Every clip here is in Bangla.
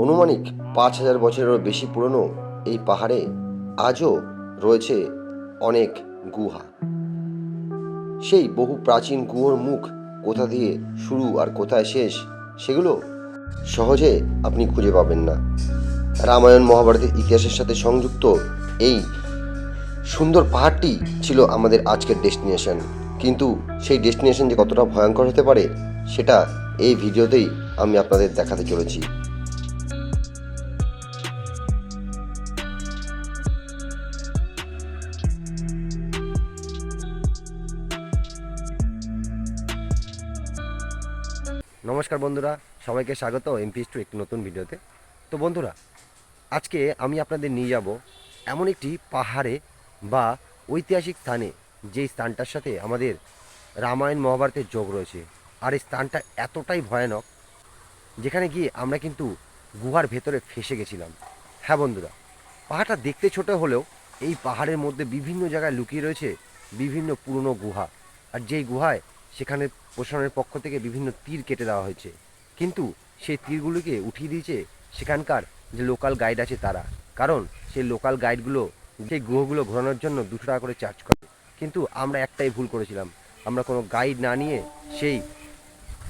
অনুমানিক পাঁচ হাজার বছরেরও বেশি পুরনো এই পাহাড়ে আজও রয়েছে অনেক গুহা। সেই বহু প্রাচীন গুহর মুখ কোথা দিয়ে শুরু আর কোথায় শেষ, সেগুলো সহজে আপনি খুঁজে পাবেন না। রামায়ণ মহাভারতের ইতিহাসের সাথে সংযুক্ত এই সুন্দর পাহাড়টি ছিল আমাদের আজকের ডেস্টিনেশন। কিন্তু সেই ডেস্টিনেশন যে কতটা ভয়ঙ্কর হতে পারে, সেটা এই ভিডিওতেই আমি আপনাদের দেখাতে চলেছি। নমস্কার বন্ধুরা, সবাইকে স্বাগত এমপিএস টু একটি নতুন ভিডিওতে। তো বন্ধুরা, আজকে আমি আপনাদের নিয়ে যাব এমন একটি পাহাড়ে বা ঐতিহাসিক স্থানে, যেই স্থানটার সাথে আমাদের রামায়ণ মহাভারতের যোগ রয়েছে। আর এই স্থানটা এতটাই ভয়ানক, যেখানে গিয়ে আমরা কিন্তু গুহার ভেতরে ফেসে গেছিলাম। হ্যাঁ বন্ধুরা, পাহাড়টা দেখতে ছোট হলেও এই পাহাড়ের মধ্যে বিভিন্ন জায়গায় লুকিয়ে রয়েছে বিভিন্ন পুরনো গুহা। আর যেই গুহায় সেখানে প্রশাসনের পক্ষ থেকে বিভিন্ন তীর কেটে দেওয়া হয়েছে। কিন্তু সেই তীরগুলিকে উঠিয়ে দিয়েছে সেখানকার যে লোকাল গাইড আছে তারা। কারণ সেই লোকাল গাইডগুলো সেই গুহগুলো ঘোরানোর জন্য দুশো টাকা করে চার্জ করে। কিন্তু আমরা একটাই ভুল করেছিলাম। আমরা কোনো গাইড না নিয়ে সেই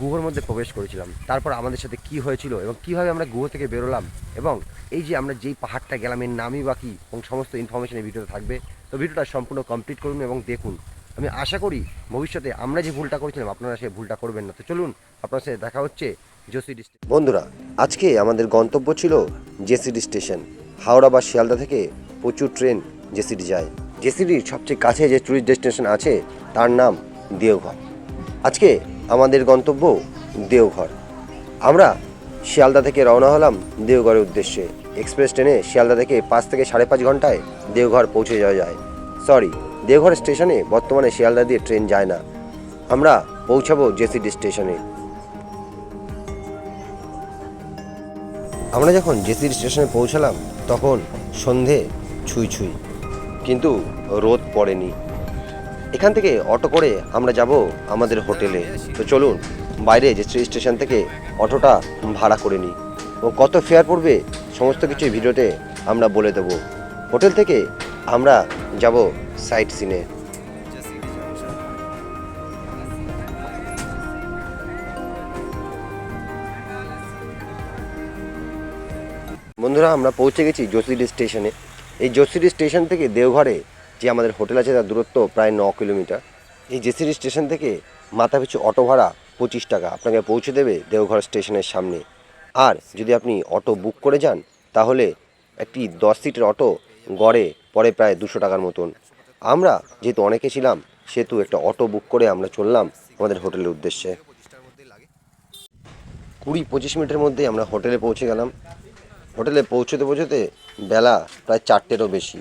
গুহর মধ্যে প্রবেশ করেছিলাম। তারপর আমাদের সাথে কি হয়েছিল এবং কীভাবে আমরা গুহ থেকে বেরোলাম এবং এই যে আমরা যেই পাহাড়টা গেলাম, এর নামই বা এবং সমস্ত ইনফরমেশন এই ভিডিওতে থাকবে। তো ভিডিওটা সম্পূর্ণ কমপ্লিট করুন এবং দেখুন। আমি আশা করি ভবিষ্যতে আমরা যে ভুলটা করেছিলাম, আপনারা সেই ভুলটা করবেন না। তো চলুন, আপনার সাথে দেখা হচ্ছে জসিডি বন্ধুরা, আজকে আমাদের গন্তব্য ছিল জেসিডি স্টেশন হাওড়া বা শিয়ালদা থেকে প্রচুর ট্রেন জেসিডি যায়। জেসিডির সবচেয়ে কাছে যে ট্যুরিস্ট ডেস্টিনেশন আছে, তার নাম দেওঘর। আজকে আমাদের গন্তব্য দেওঘর। আমরা শিয়ালদা থেকে রওনা হলাম দেওঘরের উদ্দেশ্যে। এক্সপ্রেস ট্রেনে শিয়ালদা থেকে পাঁচ থেকে সাড়ে পাঁচ ঘন্টায় দেওঘর পৌঁছে যাওয়া যায়। সরি দেওঘর স্টেশনে বর্তমানে শিয়ালদা দিয়ে ট্রেন যায় না। আমরা পৌঁছাবো জেসিডি স্টেশনে। আমরা যখন জেসিডি স্টেশনে পৌঁছালাম, তখন সন্ধে ছুঁই ছুঁই। কিন্তু রোদ পড়েনি। এখান থেকে অটো করে আমরা যাব আমাদের হোটেলে। তো চলুন, বাইরে যে স্টেশন থেকে অটোটা ভাড়া করে নিই। ও কত ফেয়ার পড়বে, সমস্ত কিছু ভিডিওতে আমরা বলে দেবো। হোটেল থেকে আমরা যাব সাইট সিনে বন্ধুরা, আমরা পৌঁছে গেছি জসিডি স্টেশনে এই জসিডি স্টেশন থেকে দেওঘরে যে আমাদের হোটেল আছে, তার দূরত্ব প্রায় ন কিলোমিটার। এই জেসিডি স্টেশন থেকে মাথাপিছু অটো ভাড়া পঁচিশ টাকা। আপনাকে পৌঁছে দেবে দেওঘর স্টেশনের সামনে। আর যদি আপনি অটো বুক করে যান, তাহলে একটি দশ সিটের অটো গড়ে পড়ে প্রায় দুশো টাকার মতন। আমরা যেহেতু অনেকে ছিলাম, সেহেতু একটা অটো বুক করে আমরা চললাম আমাদের হোটেলের উদ্দেশ্যে। কুড়ি পঁচিশ মিনিটের মধ্যেই আমরা হোটেলে পৌঁছে গেলাম। হোটেলে পৌঁছতে পৌঁছতে বেলা প্রায় চারটেরও বেশি।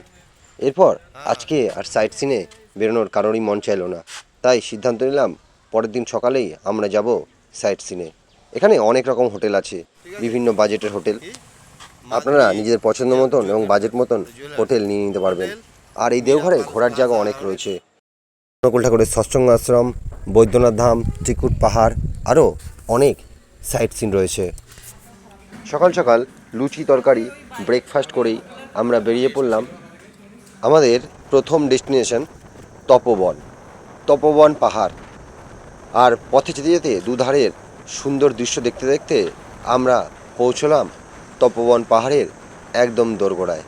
এরপর আজকে আর সাইট সিনে বেরোনোর কারোরই মন চাইলো না। তাই সিদ্ধান্ত নিলাম, পরের দিন সকালেই আমরা যাব সাইট সিনে এখানে অনেক রকম হোটেল আছে, বিভিন্ন বাজেটের হোটেল। আপনারা নিজেদের পছন্দ মতন এবং বাজেট মতন হোটেল নিয়ে নিতে পারবেন। আর এই দেওঘরে ঘোরার জায়গা অনেক রয়েছে। অনুকূল ঠাকুরের সৎসঙ্গ আশ্রম, বৈদ্যনাথ ধাম ত্রিকুট পাহাড়, আরও অনেক সাইট সিন রয়েছে। সকাল সকাল লুচি তরকারি ব্রেকফাস্ট করেই আমরা বেরিয়ে পড়লাম আমাদের প্রথম ডেস্টিনেশন তপবন তপবন পাহাড়। আর পথে যেতে যেতে দুধারের সুন্দর দৃশ্য দেখতে দেখতে আমরা পৌঁছলাম তপবন পাহাড়ের একদম দোরগোড়ায়।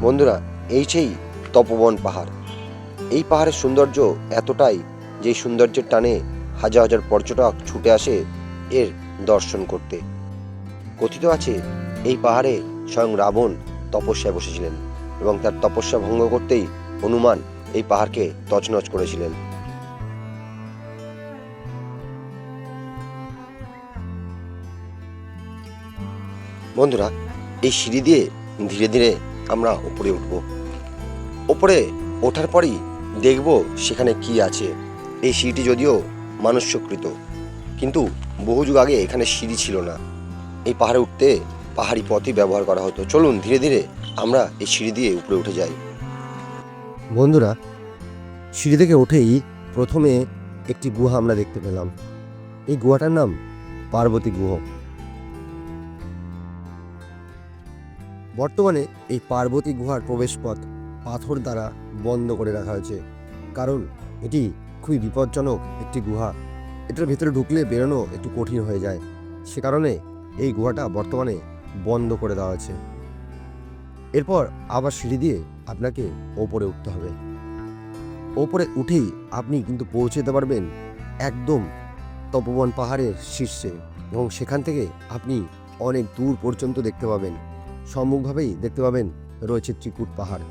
বন্ধুরা, এই সেই তপবন পাহাড়। এই পাহাড়ের সৌন্দর্য এতটাই যে সৌন্দর্যের টানে হাজার হাজার পর্যটক ছুটে আসে এর দর্শন করতে। কথিত আছে, এই পাহাড়ে স্বয়ং রাবণ তপস্যায় বসেছিলেন। এবং তার তপস্যা ভঙ্গ করতেই হনুমান এই পাহাড়কে তছনছ করেছিলেন। বন্ধুরা, এই সিঁড়ি দিয়ে ধীরে ধীরে আমরা উপরে উঠব। ওপরে ওঠার পরই দেখব সেখানে কি আছে। এই সিঁড়িটি যদিও মানুষ্যকৃত, কিন্তু বহু যুগ আগে এখানে সিঁড়ি ছিল না। এই পাহাড়ে উঠতে পাহাড়ি পথই ব্যবহার করা হতো। চলুন ধীরে ধীরে আমরা এই সিঁড়ি দিয়ে উপরে উঠে যাই। বন্ধুরা, সিঁড়ি থেকে উঠেই প্রথমে একটি গুহা আমরা দেখতে পেলাম। এই গুহাটার নাম পার্বতী গুহ। বর্তমানে এই পার্বতী গুহার প্রবেশপথ পাথর দ্বারা বন্ধ করে রাখা হয়েছে। কারণ এটি খুবই বিপজ্জনক একটি গুহা। এটার ভেতরে ঢুকলে বেরোনো একটু কঠিন হয়ে যায়। সে কারণে এই গুহাটা বর্তমানে বন্ধ করে দেওয়া হয়েছে। এরপর আবার সিঁড়ি দিয়ে আপনাকে ওপরে উঠতে হবে। ওপরে উঠেই আপনি কিন্তু পৌঁছে যেতে পারবেন একদম তপবন পাহাড়ের শীর্ষে এবং সেখান থেকে আপনি অনেক দূর পর্যন্ত দেখতে পাবেন। সম্মুখভাবেই দেখতে পাবেন রয়েছে ত্রিকুট পাহাড়।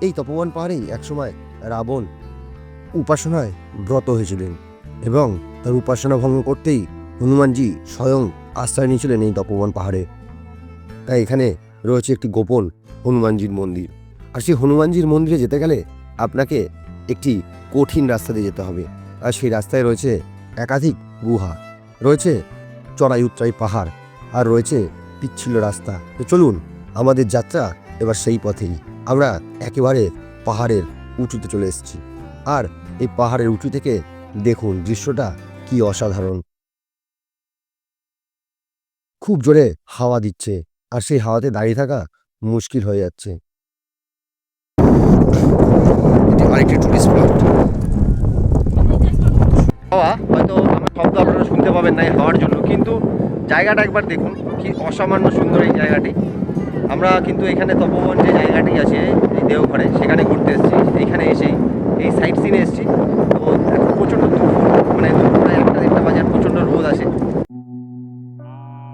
এই তপবন পাহাড়েই একসময় রাবণ উপাসনায় ব্রত হয়েছিলেন এবং তার উপাসনা ভঙ্গ করতেই হনুমানজি স্বয়ং আশ্রয় নিয়েছিলেন এই তপবন পাহাড়ে। তাই এখানে রয়েছে একটি গোপন হনুমানজির মন্দির। আর সেই হনুমানজির মন্দিরে যেতে গেলে আপনাকে একটি কঠিন রাস্তা দিয়ে যেতে হবে। আর সেই রাস্তায় রয়েছে একাধিক গুহা, রয়েছে চড়াই উচ্চাই পাহাড়, আর রয়েছে পিচ্ছিল রাস্তা। তো চলুন, আমাদের যাত্রা এবার সেই পথেই। আমরা একেবারে পাহাড়ের উঁচুতে চলে এসেছি। আর এই পাহাড়ের উঁচু থেকে দেখুন দৃশ্যটা কি অসাধারণ। খুব জোরে হাওয়া দিচ্ছে। আর সেই হাওয়াতে দাঁড়িয়ে থাকা মুশকিল হয়ে যাচ্ছে। টুরিস্ট হাওয়া, হয়তো আমার শব্দ আপনারা শুনতে পাবেন না হাওয়ার জন্য, কিন্তু জায়গাটা একবার দেখুন, কি অসামান্য সুন্দর এই জায়গাটি। আমরা কিন্তু এখানে তপবন যে জায়গাটি আছে, এই দেওঘরে, সেখানে ঘুরতে এসেছি, এইখানে এসেই, এই সাইড সিনে এসেছি। তো প্রচণ্ড দুপুর মানে দুপুর একটা দেড়টা বাজার, প্রচণ্ড রোদ আসে।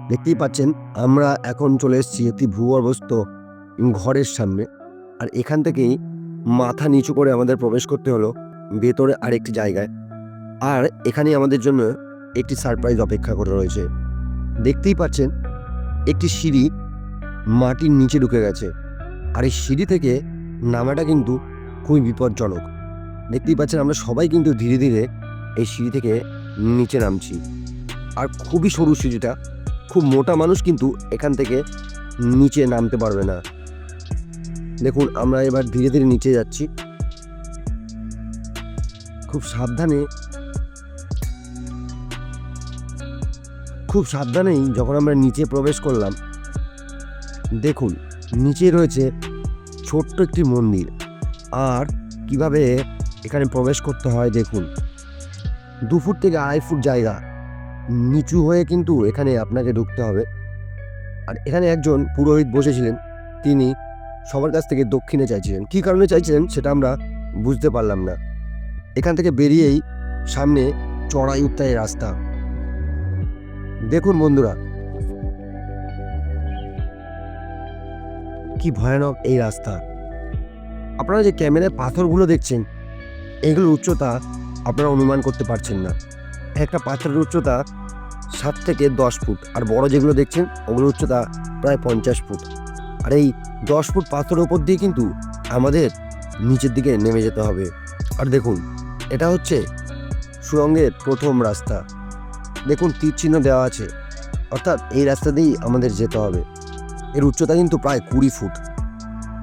দেখতেই পাচ্ছেন, আমরা এখন চলে এসেছি একটি ভূগর্ভস্থ ঘরের সামনে। আর এখান থেকেই মাথা নিচু করে আমাদের প্রবেশ করতে হলো ভেতরে আরেকটি জায়গায়। আর এখানে আমাদের জন্য একটি সারপ্রাইজ অপেক্ষা করে রয়েছে। দেখতেই পাচ্ছেন, একটি সিঁড়ি মাটির নিচে ঢুকে গেছে। আর এই সিঁড়ি থেকে নামাটা কিন্তু খুবই বিপজ্জনক। দেখতেই পাচ্ছেন, আমরা সবাই কিন্তু ধীরে ধীরে এই সিঁড়ি থেকে নিচে নামছি। আর খুবই সরু সিঁড়িটা খুব মোটা মানুষ কিন্তু এখান থেকে নিচে নামতে পারবে না। দেখুন, আমরা এবার ধীরে ধীরে নিচে যাচ্ছি। খুব সাবধানে, খুব সাবধানেই যখন আমরা নিচে প্রবেশ করলাম, দেখুন, নিচে রয়েছে ছোট্ট একটি মন্দির। আর কীভাবে এখানে প্রবেশ করতে হয়, দেখুন। দু ফুট থেকে আড়াই ফুট জায়গা। নিচু হয়ে কিন্তু এখানে আপনাকে ঢুকতে হবে। আর এখানে একজন পুরোহিত বসেছিলেন, তিনি সবার কাছ থেকে দক্ষিণে চাইছিলেন। কী কারণে চাইছিলেন সেটা আমরা বুঝতে পারলাম না। এখান থেকে বেরিয়েই সামনে চড়াই উত্তায় রাস্তা। দেখুন বন্ধুরা, কি ভয়ানক এই রাস্তা। আপনারা যে ক্যামেরায় পাথরগুলো দেখছেন, এগুলোর উচ্চতা আপনারা অনুমান করতে পারছেন না। একটা পাথরের উচ্চতা সাত থেকে দশ ফুট, আর বড় যেগুলো দেখছেন, ওগুলোর উচ্চতা প্রায় পঞ্চাশ ফুট। আর এই দশ ফুট পাথরের ওপর দিয়ে কিন্তু আমাদের নিচের দিকে নেমে যেতে হবে। আর দেখুন, এটা হচ্ছে সুরঙ্গের প্রথম রাস্তা। দেখুন, তীর চিহ্ন দেওয়া আছে। অর্থাৎ এই রাস্তা দিয়েই আমাদের যেতে হবে। এর উচ্চতা কিন্তু প্রায় কুড়ি ফুট।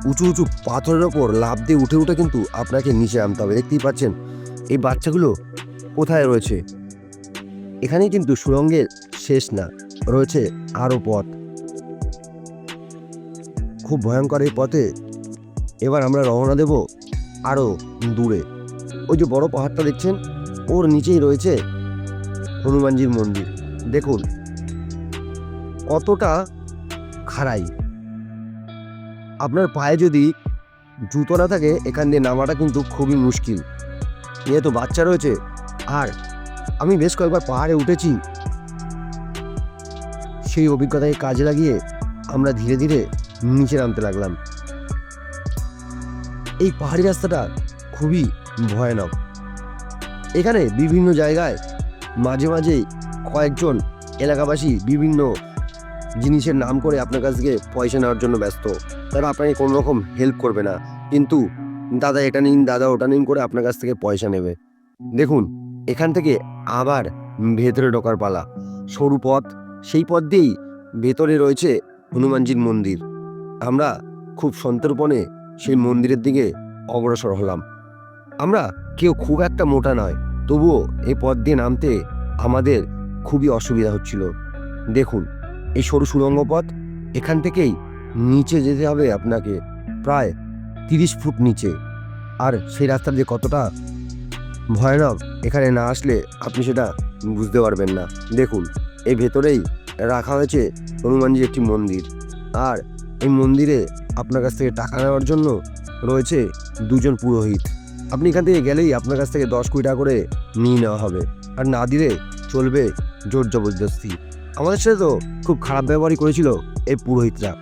উঁচু উঁচু পাথরের ওপর লাফ দিয়ে উঠে উঠে কিন্তু আপনাকে নিচে নামতে হবে। দেখতেই পাচ্ছেন, এই বাচ্চাগুলো কোথায় রয়েছে? এখানেই কিন্তু সুরঙ্গের শেষ না, রয়েছে আরও পথ। খুব ভয়ঙ্কর এই পথে এবার আমরা রওনা দেব আরও দূরে। ওই যে বড় পাহাড়টা দেখছেন, ওর নিচেই রয়েছে হনুমানজির মন্দির। দেখুন, কতটা খাড়াই। আপনার পায়ে যদি জুতো না থাকে, এখান দিয়ে নামাটা কিন্তু খুবই মুশকিল। যেহেতু বাচ্চা রয়েছে, আর আমি বেশ কয়েকবার পাহাড়ে উঠেছি। সেই অভিজ্ঞতাকে কাজে লাগিয়ে আমরা ধীরে ধীরে নিচে নামতে লাগলাম। এই পাহাড়ি রাস্তাটা খুবই ভয়ানক। এখানে বিভিন্ন জায়গায় মাঝে মাঝে কয়েকজন এলাকাবাসী বিভিন্ন জিনিসের নাম করে আপনার কাছ থেকে পয়সা নেওয়ার জন্য ব্যস্ত। তারা আপনাকে কোনো রকম হেল্প করবে না। কিন্তু দাদা এটা নিন, দাদা ওটা নিন করে আপনার কাছ থেকে পয়সা নেবে। দেখুন এখান থেকে আবার ভেতরে ঢোকার পালা। সরু পথ, সেই পথ দিয়েই ভেতরে রয়েছে হনুমানজির মন্দির। আমরা খুব সন্তর্পণে সেই মন্দিরের দিকে অগ্রসর হলাম। আমরা কেউ খুব একটা মোটা নয়, তবুও এই পথ দিয়ে নামতে আমাদের খুবই অসুবিধা হচ্ছিল। দেখুন, এই সরু সুড়ঙ্গ পথ, এখান থেকেই নিচে যেতে হবে আপনাকে প্রায় তিরিশ ফুট নিচে। আর সেই রাস্তা যে কতটা ভয়ানক এখানে না আসলে আপনি সেটা বুঝতে পারবেন না। দেখুন এই ভেতরেই রাখা হয়েছে হনুমানজির একটি মন্দির। আর এই মন্দিরে আপনার কাছ থেকে টাকা নেওয়ার জন্য রয়েছে দুজন পুরোহিত। আপনি এখান থেকে গেলেই আপনার কাছ থেকে দশ কোটি টাকা করে নিয়ে নেওয়া হবে। আর না দিলে চলবে জোর জবরদস্তি। আমাদের সাথে তো খুব খারাপ ব্যবহারই করেছিল এই পুরোহিতরা।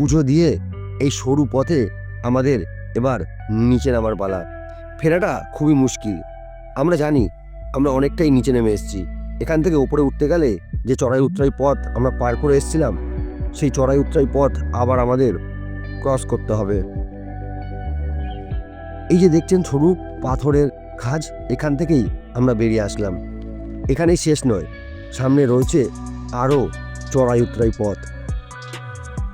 পুজো দিয়ে এই সরু পথে আমাদের এবার নিচে নামার পালা। ফেরাটা খুবই মুশকিল। আমরা জানি, আমরা অনেকটাই নিচে নেমে এসেছি। এখান থেকে উপরে উঠতে গেলে যে চড়াই উত্তরাই পথ আমরা পার করে এসেছিলাম, সেই চড়াই উত্তরাই পথ আবার আমাদের ক্রস করতে হবে। এই যে দেখছেন সরু পাথরের খাজ, এখান থেকেই আমরা বেরিয়ে আসলাম। এখানেই শেষ নয়, সামনে রয়েছে আরও চড়াই উত্তরাই পথ।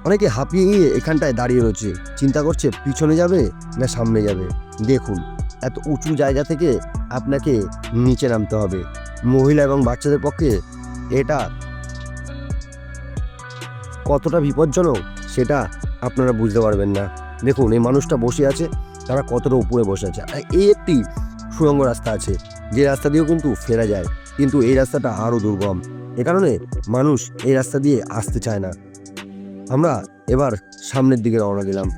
অনেকে হাঁপিয়ে গিয়ে এখানটায় দাঁড়িয়ে রয়েছে। চিন্তা করছে, পিছনে যাবে না সামনে যাবে? দেখুন, এত উঁচু জায়গা থেকে আপনাকে নিচে নামতে হবে। মহিলা এবং বাচ্চাদের পক্ষে এটা কতটা বিপজ্জনক সেটা আপনারা বুঝতে পারবেন না। দেখুন, এই মানুষটা বসে আছে, তারা কতটা উপরে বসে আছে। এই একটি সুড়ঙ্গ রাস্তা আছে, যে রাস্তা দিয়েও কিন্তু ফেরা যায়। কিন্তু এই রাস্তাটা আরও দুর্গম। এ কারণে মানুষ এই রাস্তা দিয়ে আসতে চায় না। আমরা এবার সামনের দিকে রওনা দিলাম।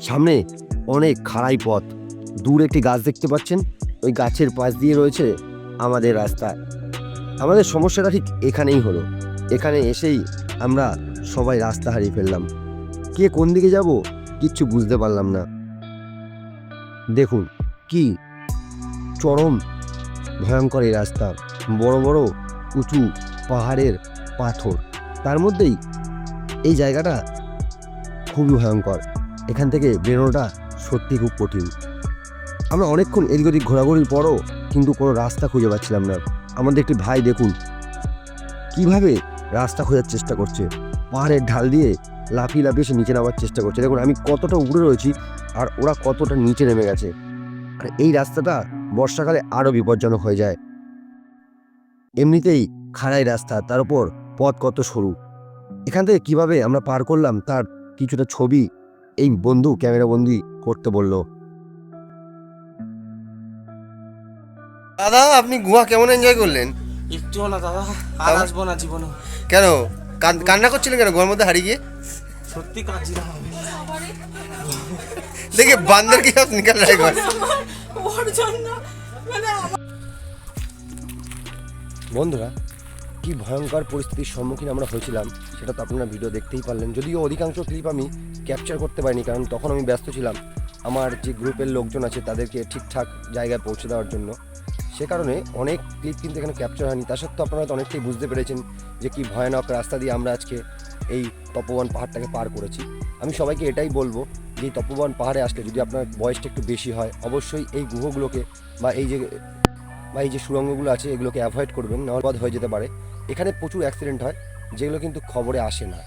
সামনে অনেক খাড়াই পথ। দূর একটি গাছ দেখতে পাচ্ছেন। ওই গাছের পাশ দিয়ে রয়েছে আমাদের রাস্তা। আমাদের সমস্যাটা ঠিক এখানেই হলো। এখানে এসেই আমরা সবাই রাস্তা হারিয়ে ফেললাম। কে কোন দিকে যাব কিচ্ছু বুঝতে পারলাম না। দেখুন, কি চরম ভয়ঙ্কর এই রাস্তা। বড় বড় উঁচু পাহাড়ের পাথর। তার মধ্যেই এই জায়গাটা খুবই ভয়ঙ্কর। এখান থেকে বেরোনোটা সত্যি খুব কঠিন। আমরা অনেকক্ষণ এদিক ওদিক ঘোরাঘুরির পরও কিন্তু কোনো রাস্তা খুঁজে পাচ্ছিলাম না। আমাদের একটি ভাই দেখুন, কীভাবে রাস্তা খোঁজার চেষ্টা করছে। পাহাড়ের ঢাল দিয়ে লাফিয়ে লাফিয়ে সে নিচে নামার চেষ্টা করছে। দেখুন, আমি কতটা উপরে রয়েছি আর ওরা কতটা নিচে নেমে গেছে। আর এই রাস্তাটা বর্ষাকালে আরও বিপজ্জনক হয়ে যায়। এমনিতেই খাড়াই রাস্তা, তার উপর পথ কত সরু। এখান থেকে কীভাবে আমরা পার করলাম তার কিছুটা ছবি এই বন্ধু ক্যামেরা বন্দি করতে বলল। দাদা আপনি গুহা কেমন এনজয় করলেন? একটুও না দাদা আর আসব না জীবনে। কেন? কান- কান্না করছিলেন কেন গুহার মধ্যে হারিয়ে? গিয়ে সত্যি আমি দেখে বান্দর কি আপনি নিকাল জন্য মানে বন্ধুরা কি ভয়ঙ্কর পরিস্থিতির সম্মুখীন আমরা হয়েছিলাম, সেটা তো আপনারা ভিডিও দেখতেই পারলেন। যদিও অধিকাংশ ক্লিপ আমি ক্যাপচার করতে পারিনি, কারণ তখন আমি ব্যস্ত ছিলাম। আমার যে গ্রুপের লোকজন আছে, তাদেরকে ঠিকঠাক জায়গায় পৌঁছে দেওয়ার জন্য। সে কারণে অনেক ক্লিপ কিন্তু এখানে ক্যাপচার হয়নি। তা সত্ত্বেও আপনারা তো অনেকটাই বুঝতে পেরেছেন যে কি ভয়ানক রাস্তা দিয়ে আমরা আজকে এই তপবন পাহাড়টাকে পার করেছি। আমি সবাইকে এটাই বলব যে তপবন পাহাড়ে আসলে যদি আপনার বয়সটা একটু বেশি হয়, অবশ্যই এই গুহগুলোকে বা এই যে বা এই যে সুড়ঙ্গগুলো আছে, এগুলোকে অ্যাভয়েড করবেন, নাহলে পথ হয়ে যেতে পারে। এখানে প্রচুর অ্যাক্সিডেন্ট হয়, যেগুলো কিন্তু খবরে আসে না।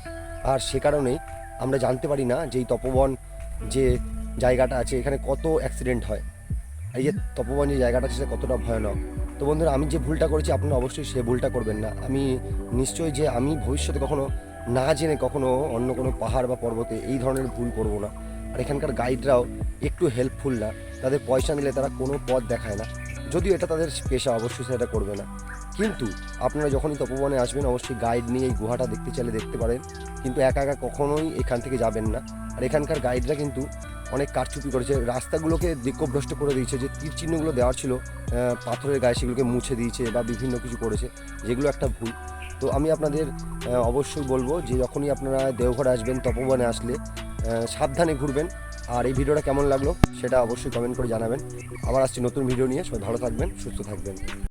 আর সে কারণেই আমরা জানতে পারি না যে এই তপবন যে জায়গাটা আছে, এখানে কত অ্যাক্সিডেন্ট হয়। আর এই যে তপবন যে জায়গাটা আছে, সেটা কতটা ভয়ানক। তো বন্ধুরা, আমি যে ভুলটা করেছি, আপনারা অবশ্যই সে ভুলটা করবেন না। আমি নিশ্চয়ই যে আমি ভবিষ্যতে কখনো না জেনে কখনো অন্য কোনো পাহাড় বা পর্বতে এই ধরনের ভুল করব না। আর এখানকার গাইডরাও একটু হেল্পফুল না। তাদের পয়সা নিলে তারা কোনো পথ দেখায় না। যদিও এটা তাদের পেশা, অবশ্যই সেটা করবে না। কিন্তু আপনারা যখনই তপবনে আসবেন, অবশ্যই গাইড নিয়ে এই গুহাটা দেখতে চাইলে দেখতে পারেন। কিন্তু একা একা কখনোই এখান থেকে যাবেন না। আর এখানকার গাইডরা কিন্তু অনেক কারচুপি করেছে। রাস্তাগুলোকে দিকভ্রষ্ট করে দিয়েছে। যে তীর চিহ্নগুলো দেওয়ার ছিল পাথরের গায়ে সেগুলোকে মুছে দিয়েছে বা বিভিন্ন কিছু করেছে, যেগুলো একটা ভুল। তো আমি আপনাদের অবশ্যই বলব যে যখনই আপনারা দেওঘরে আসবেন, তপবনে আসলে সাবধানে ঘুরবেন। আর এই ভিডিওটা কেমন লাগল সেটা অবশ্যই কমেন্ট করে জানাবেন। আবার আসছি নতুন ভিডিও নিয়ে, সবাই ভালো থাকবেন, সুস্থ থাকবেন।